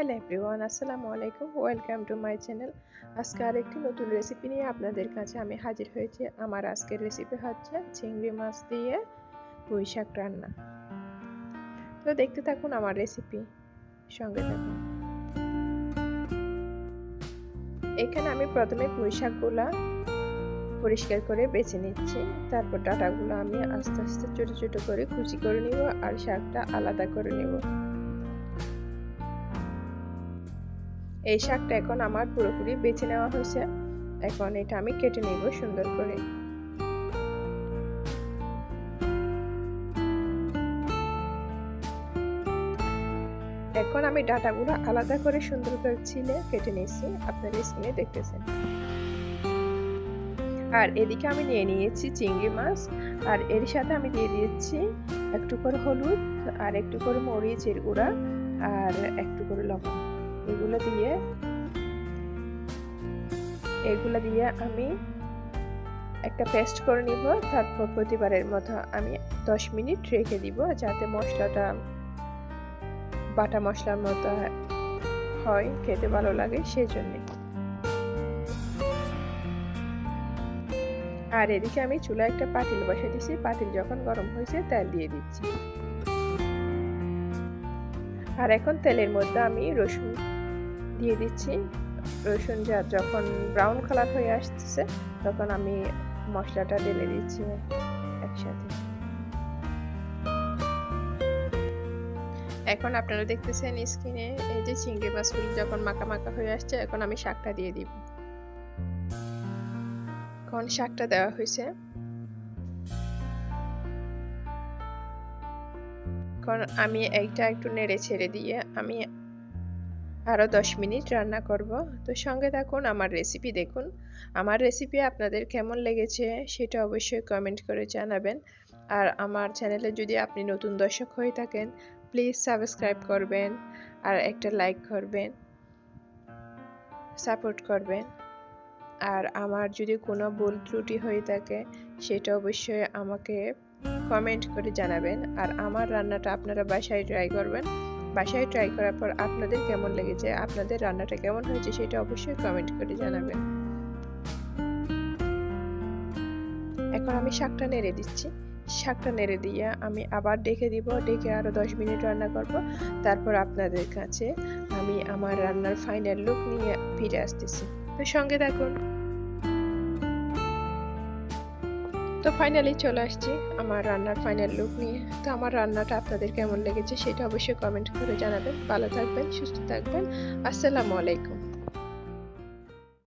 Hello everyone, আসসালামু আলাইকুম। Welcome to my channel আজকে আরেকটি নতুন রেসিপি নিয়ে আপনাদের কাছে আমি হাজির হয়েছি। আমার আজকের রেসিপি হচ্ছে চিংড়ি মাছ দিয়ে পুঁই শাক রান্না। তো দেখতে থাকুন আমার রেসিপি সঙ্গে থাকুন। এখানে আমি প্রথমে পুঁই শাকগুলা পরিষ্কার করে বেছে নিচ্ছি। তারপর ডাটাগুলো আমি আস্তে আস্তে ছোটো ছোটো করে কুচি করে নিব আর শাকটা আলাদা করে নেব। এই শাকটা এখন আমার পুরোপুরি বেছে নেওয়া হয়েছে। এখন এটা আমি কেটে নেব সুন্দর করে। এখন আমি ডাটাগুলো আলাদা করে সুন্দর করে ছিলে কেটে নিয়েছি। আপনার স্ক্রিনে দেখতেছেন। আর এদিকে আমি নিয়ে নিয়েছি চিংড়ি মাছ। আর এর সাথে আমি দিয়ে দিয়েছি একটু করে হলুদ আর একটু করে মরিচের গুঁড়া আর একটু করে লবণ। এগুলো দিয়ে এগুলো দিয়ে আমি একটা পেস্ট করে নিব তারপর প্রতিবারের মতো আমি দশ মিনিট রেখে দিব, যাতে মশলাটা, বাটা মশলার মতো হয়, খেতে ভালো লাগে সেই জন্যে আর এদিকে আমি চুলা একটা পাতিল বসে দিছি, পাতিল যখন গরম হয়েছে তেল দিয়ে দিচ্ছি। আর এখন তেলের মধ্যে আমি রসুন দিয়ে দিচ্ছি। রসুন যা যখন ব্রাউন কালার হয়ে আসছে তখন আমি মশলাটা ঢেলে দিচ্ছি একসাথে। এখন আপনারা দেখতেছেন স্কিনে এই যে চিংড়ি মাছগুলো যখন মাখা মাখা হয়ে আসছে, এখন আমি শাকটা দিয়ে দিব। এখন শাকটা দেওয়া হয়েছে। এখন আমি এইটা একটু নেড়ে ছেড়ে দিয়ে আমি আরও দশ মিনিট রান্না করব। তো সঙ্গে থাকুন, আমার রেসিপি দেখুন। আমার রেসিপি আপনাদের কেমন লেগেছে সেটা অবশ্যই কমেন্ট করে জানাবেন। আর আমার চ্যানেলে যদি আপনি নতুন দর্শক হয়ে থাকেন প্লিজ সাবস্ক্রাইব করবেন আর একটা লাইক করবেন সাপোর্ট করবেন। আর আমার যদি কোনো ভুল ত্রুটি হয়ে থাকে, সেটা অবশ্যই আমাকে কমেন্ট করে জানাবেন। আর আমার রান্নাটা আপনারা বাসায় ট্রাই করবেন। বাসায় ট্রাই করার পর আপনাদের কেমন লেগেছে, আপনাদের রান্নাটা কেমন হয়েছে সেটা অবশ্যই কমেন্ট করে জানাবেন। এখন আমি শাকটা নেড়ে দিচ্ছি। শাকটা নেড়ে দিয়ে আমি আবার ডেকে দিব, ডেকে আরও দশ মিনিট রান্না করব। তারপর আপনাদের কাছে আমি আমার রান্নার ফাইনাল লুক নিয়ে ফিরে আসতেছি। তো সঙ্গে থাকুন। তো ফাইনালি চলে আসছি আমার রান্নার ফাইনাল লুক নিয়ে। তো আমার রান্নাটা আপনাদের কেমন লেগেছে সেটা অবশ্যই কমেন্ট করে জানাবেন। ভালো থাকবেন, সুস্থ থাকবেন। আসসালামু আলাইকুম।